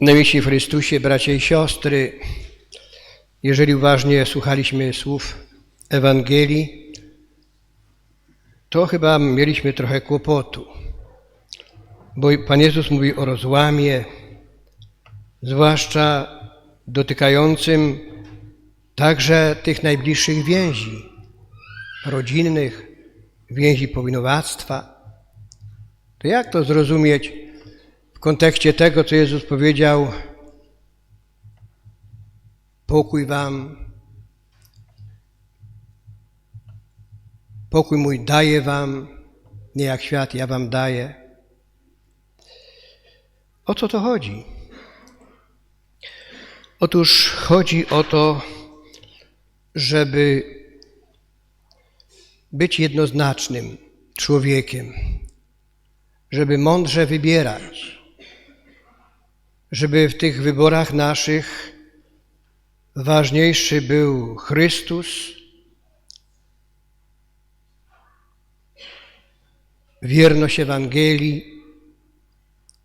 Najmilsi w Chrystusie, bracia i siostry, jeżeli uważnie słuchaliśmy słów Ewangelii, to chyba mieliśmy trochę kłopotu, bo Pan Jezus mówi o rozłamie, zwłaszcza dotykającym także tych najbliższych więzi rodzinnych, więzi powinowactwa. To jak to zrozumieć w kontekście tego, co Jezus powiedział? Pokój wam, pokój mój daję wam, nie jak świat, ja wam daję. O co to chodzi? Otóż chodzi o to, żeby być jednoznacznym człowiekiem, żeby mądrze wybierać, żeby w tych wyborach naszych ważniejszy był Chrystus, wierność Ewangelii,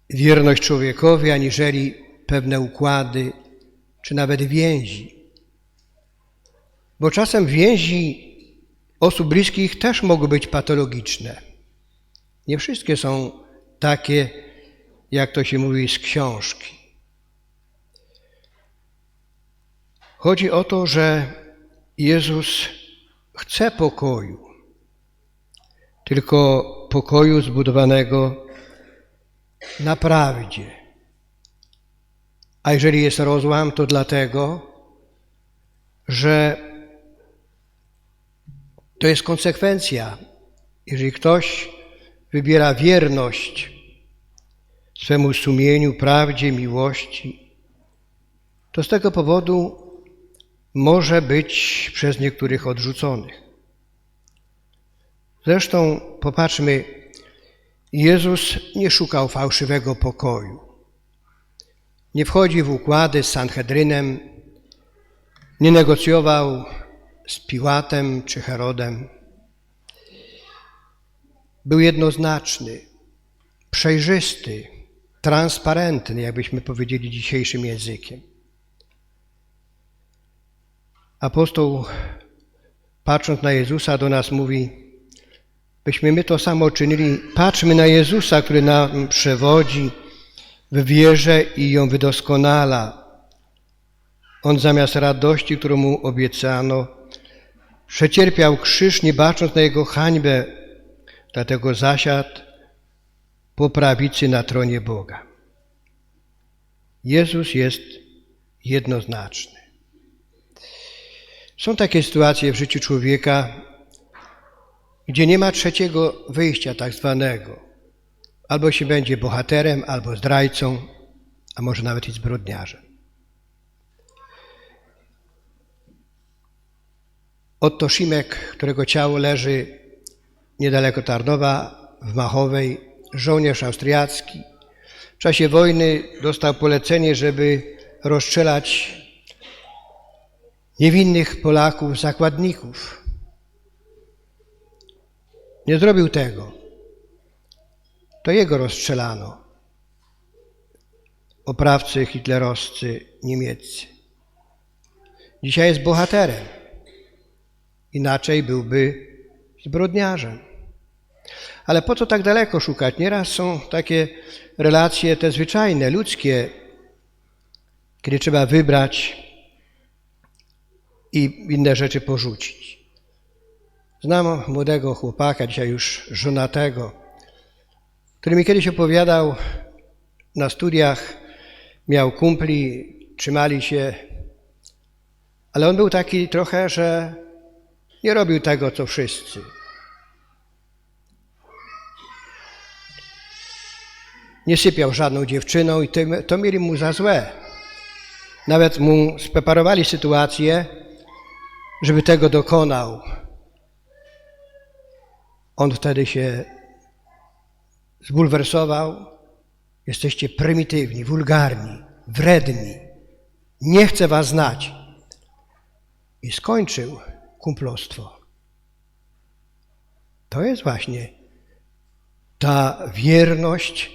wierność człowiekowi, aniżeli pewne układy czy nawet więzi. Bo czasem więzi osób bliskich też mogą być patologiczne. Nie wszystkie są takie, jak to się mówi z książki. Chodzi o to, że Jezus chce pokoju, tylko pokoju zbudowanego na prawdzie. A jeżeli jest rozłam, to dlatego, że to jest konsekwencja. Jeżeli ktoś wybiera wierność swemu sumieniu, prawdzie, miłości, to z tego powodu może być przez niektórych odrzuconych. Zresztą popatrzmy, Jezus nie szukał fałszywego pokoju. Nie wchodzi w układy z Sanhedrynem, nie negocjował z Piłatem czy Herodem. Był jednoznaczny, przejrzysty, transparentny, jakbyśmy powiedzieli dzisiejszym językiem. Apostoł, patrząc na Jezusa, do nas mówi, byśmy my to samo czynili. Patrzmy na Jezusa, który nam przewodzi w wierze i ją wydoskonala. On zamiast radości, którą mu obiecano, przecierpiał krzyż, nie bacząc na jego hańbę, dlatego zasiadł po prawicy na tronie Boga. Jezus jest jednoznaczny. Są takie sytuacje w życiu człowieka, gdzie nie ma trzeciego wyjścia, tak zwanego. Albo się będzie bohaterem, albo zdrajcą, a może nawet i zbrodniarzem. Otto Szimek, którego ciało leży niedaleko Tarnowa w Machowej, żołnierz austriacki. W czasie wojny dostał polecenie, żeby rozstrzelać niewinnych Polaków, zakładników. Nie zrobił tego. To jego rozstrzelano. Oprawcy hitlerowscy niemieccy. Dzisiaj jest bohaterem. Inaczej byłby zbrodniarzem. Ale po co tak daleko szukać? Nieraz są takie relacje te zwyczajne, ludzkie, kiedy trzeba wybrać i inne rzeczy porzucić. Znam młodego chłopaka, dzisiaj już żonatego, który mi kiedyś opowiadał na studiach, miał kumpli, trzymali się, ale on był taki trochę, że nie robił tego, co wszyscy. Nie sypiał żadną dziewczyną i to mieli mu za złe. Nawet mu spreparowali sytuację, żeby tego dokonał. On wtedy się zbulwersował. Jesteście prymitywni, wulgarni, wredni. Nie chcę was znać. I skończył kumplostwo. To jest właśnie ta wierność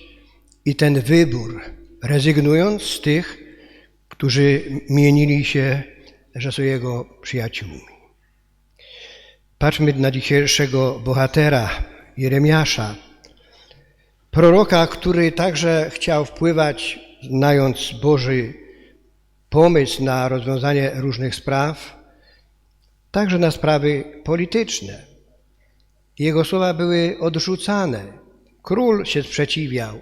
i ten wybór rezygnując z tych, którzy mienili się, że są jego przyjaciółmi. Patrzmy na dzisiejszego bohatera, Jeremiasza, proroka, który także chciał wpływać, znając Boży pomysł na rozwiązanie różnych spraw, także na sprawy polityczne. Jego słowa były odrzucane. Król się sprzeciwiał.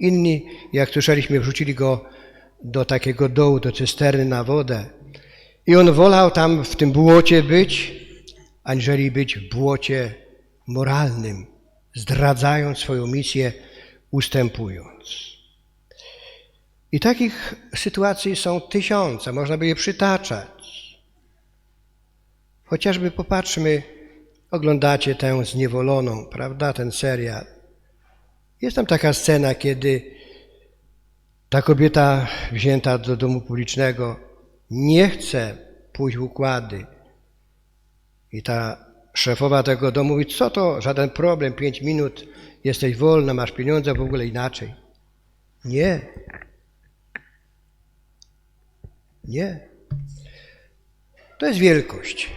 Inni, jak słyszeliśmy, wrzucili go do takiego dołu, do cysterny na wodę. I on wolał tam w tym błocie być, aniżeli być w błocie moralnym, zdradzając swoją misję, ustępując. I takich sytuacji są tysiące, można by je przytaczać. Chociażby popatrzmy, oglądacie tę zniewoloną, prawda, ten serial. Jest tam taka scena, kiedy ta kobieta wzięta do domu publicznego nie chce pójść w układy. I ta szefowa tego domu mówi, co to, żaden problem, pięć minut, jesteś wolna, masz pieniądze, w ogóle inaczej. Nie. Nie. To jest wielkość.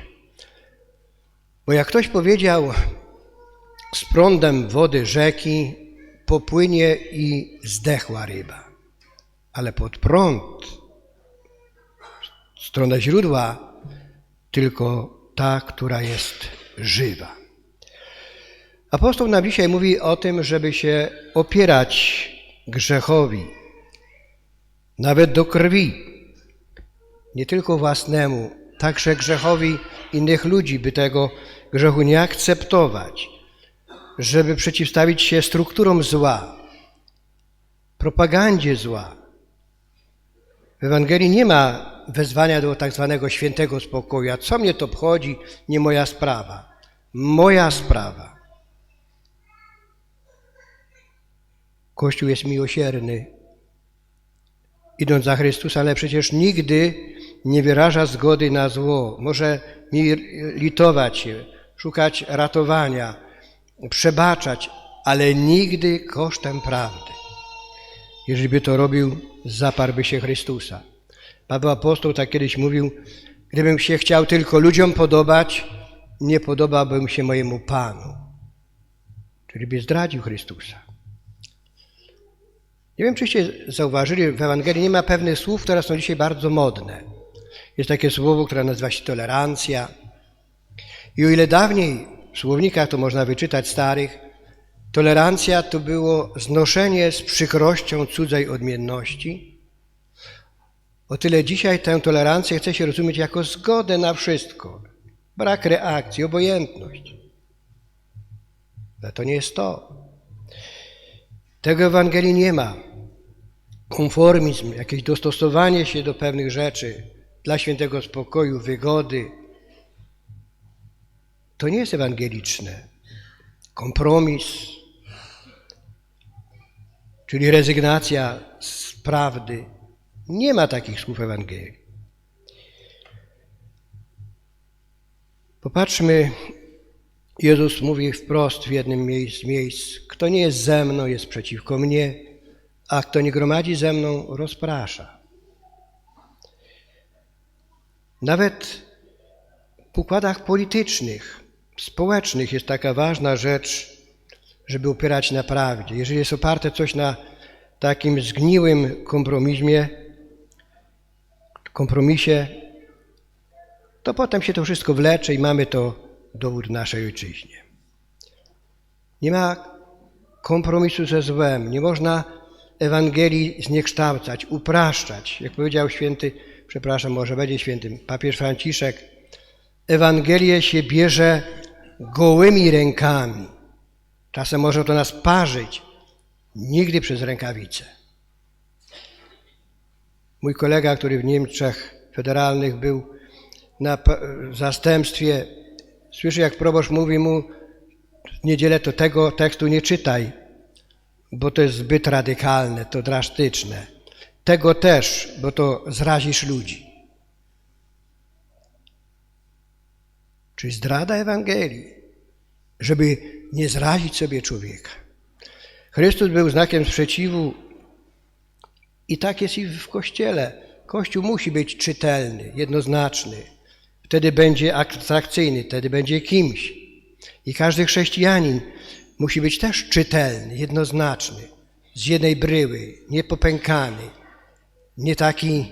Bo jak ktoś powiedział, z prądem wody rzeki popłynie i zdechła ryba, ale pod prąd, stronę źródła, tylko ta, która jest żywa. Apostoł nam dzisiaj mówi o tym, żeby się opierać grzechowi, nawet do krwi, nie tylko własnemu, także grzechowi innych ludzi, by tego grzechu nie akceptować, żeby przeciwstawić się strukturom zła, propagandzie zła. W Ewangelii nie ma wezwania do tak zwanego świętego spokoju. A co mnie to obchodzi? Nie moja sprawa. Moja sprawa. Kościół jest miłosierny, idąc za Chrystusa, ale przecież nigdy nie wyraża zgody na zło. Może mi litować się, szukać ratowania, przebaczać, ale nigdy kosztem prawdy. Jeżeli by to robił, zaparłby się Chrystusa. Paweł Apostoł tak kiedyś mówił, gdybym się chciał tylko ludziom podobać, nie podobałbym się mojemu Panu. Czyli by zdradził Chrystusa. Nie wiem, czyście zauważyli, w Ewangelii nie ma pewnych słów, które są dzisiaj bardzo modne. Jest takie słowo, które nazywa się tolerancja. I o ile dawniej w słownikach to można wyczytać starych, tolerancja to było znoszenie z przykrością cudzej odmienności, o tyle dzisiaj tę tolerancję chce się rozumieć jako zgodę na wszystko, brak reakcji, obojętność. Ale to nie jest to. Tego Ewangelii nie ma. Konformizm, jakieś dostosowanie się do pewnych rzeczy dla świętego spokoju, wygody, to nie jest ewangeliczne. Kompromis, czyli rezygnacja z prawdy, nie ma takich słów Ewangelii. Popatrzmy, Jezus mówi wprost w jednym z miejsc, kto nie jest ze mną, jest przeciwko mnie, a kto nie gromadzi ze mną, rozprasza. Nawet w układach politycznych, społecznych jest taka ważna rzecz, żeby opierać na prawdzie. Jeżeli jest oparte coś na takim zgniłym kompromisie, kompromisie, to potem się to wszystko wlecze i mamy to dowód naszej ojczyźnie. Nie ma kompromisu ze złem, nie można Ewangelii zniekształcać, upraszczać. Jak powiedział święty, przepraszam, może będzie świętym, papież Franciszek, Ewangelię się bierze gołymi rękami. Czasem może to nas parzyć, nigdy przez rękawice. Mój kolega, który w Niemczech federalnych był na zastępstwie, słyszy jak proboszcz mówi mu w niedzielę to tego tekstu nie czytaj, bo to jest zbyt radykalne, to drastyczne. Tego też, bo to zrazisz ludzi. Czyli zdrada Ewangelii, żeby nie zrazić sobie człowieka. Chrystus był znakiem sprzeciwu I tak jest i w Kościele. Kościół musi być czytelny, jednoznaczny. Wtedy będzie atrakcyjny, wtedy będzie kimś. I każdy chrześcijanin musi być też czytelny, jednoznaczny, z jednej bryły, niepopękany, nie taki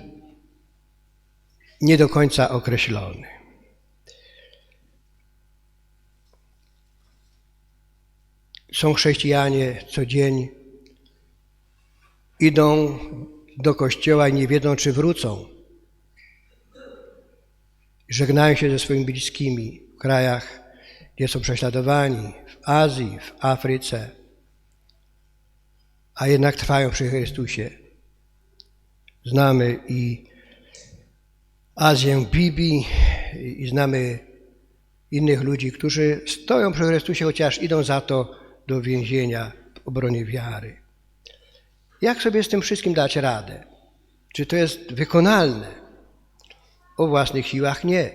nie do końca określony. Są chrześcijanie co dzień, idą do kościoła i nie wiedzą, czy wrócą. Żegnają się ze swoimi bliskimi w krajach, gdzie są prześladowani, w Azji, w Afryce, a jednak trwają przy Chrystusie. Znamy i Azję Bibi i znamy innych ludzi, którzy stoją przy Chrystusie, chociaż idą za to do więzienia w obronie wiary. Jak sobie z tym wszystkim dać radę? Czy to jest wykonalne? O własnych siłach nie.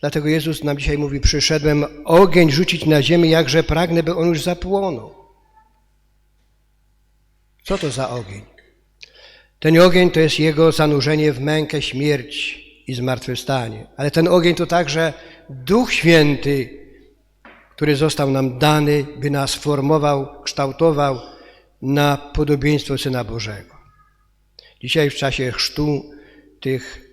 Dlatego Jezus nam dzisiaj mówi: Przyszedłem ogień rzucić na ziemię, jakże pragnę, by on już zapłonął. Co to za ogień? Ten ogień to jest jego zanurzenie w mękę, śmierć i zmartwychwstanie. Ale ten ogień to także Duch Święty, który został nam dany, by nas formował, kształtował na podobieństwo Syna Bożego. Dzisiaj w czasie chrztu tych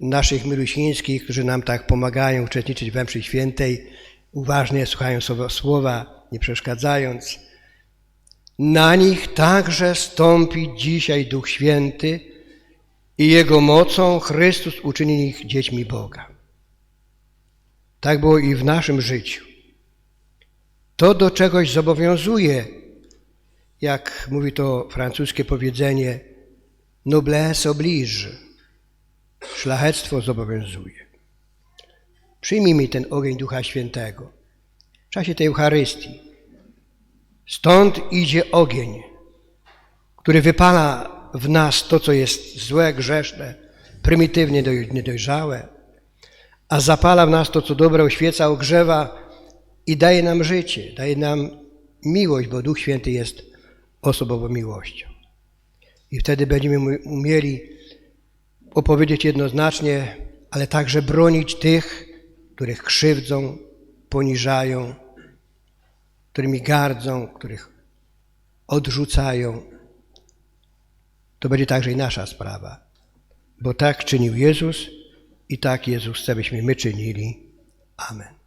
naszych milusińskich, którzy nam tak pomagają uczestniczyć we mszy świętej, uważnie słuchają słowa, nie przeszkadzając, na nich także stąpi dzisiaj Duch Święty i Jego mocą Chrystus uczyni ich dziećmi Boga. Tak było i w naszym życiu. To do czegoś zobowiązuje, jak mówi to francuskie powiedzenie, noblesse oblige, szlachectwo zobowiązuje. Przyjmij mi ten ogień Ducha Świętego w czasie tej Eucharystii. Stąd idzie ogień, który wypala w nas to, co jest złe, grzeszne, prymitywnie niedojrzałe, a zapala w nas to, co dobre, oświeca, ogrzewa i daje nam życie, daje nam miłość, bo Duch Święty jest osobową miłością. I wtedy będziemy umieli opowiedzieć jednoznacznie, ale także bronić tych, których krzywdzą, poniżają, którymi gardzą, których odrzucają. To będzie także i nasza sprawa, bo tak czynił Jezus i tak Jezus chce, byśmy my czynili. Amen.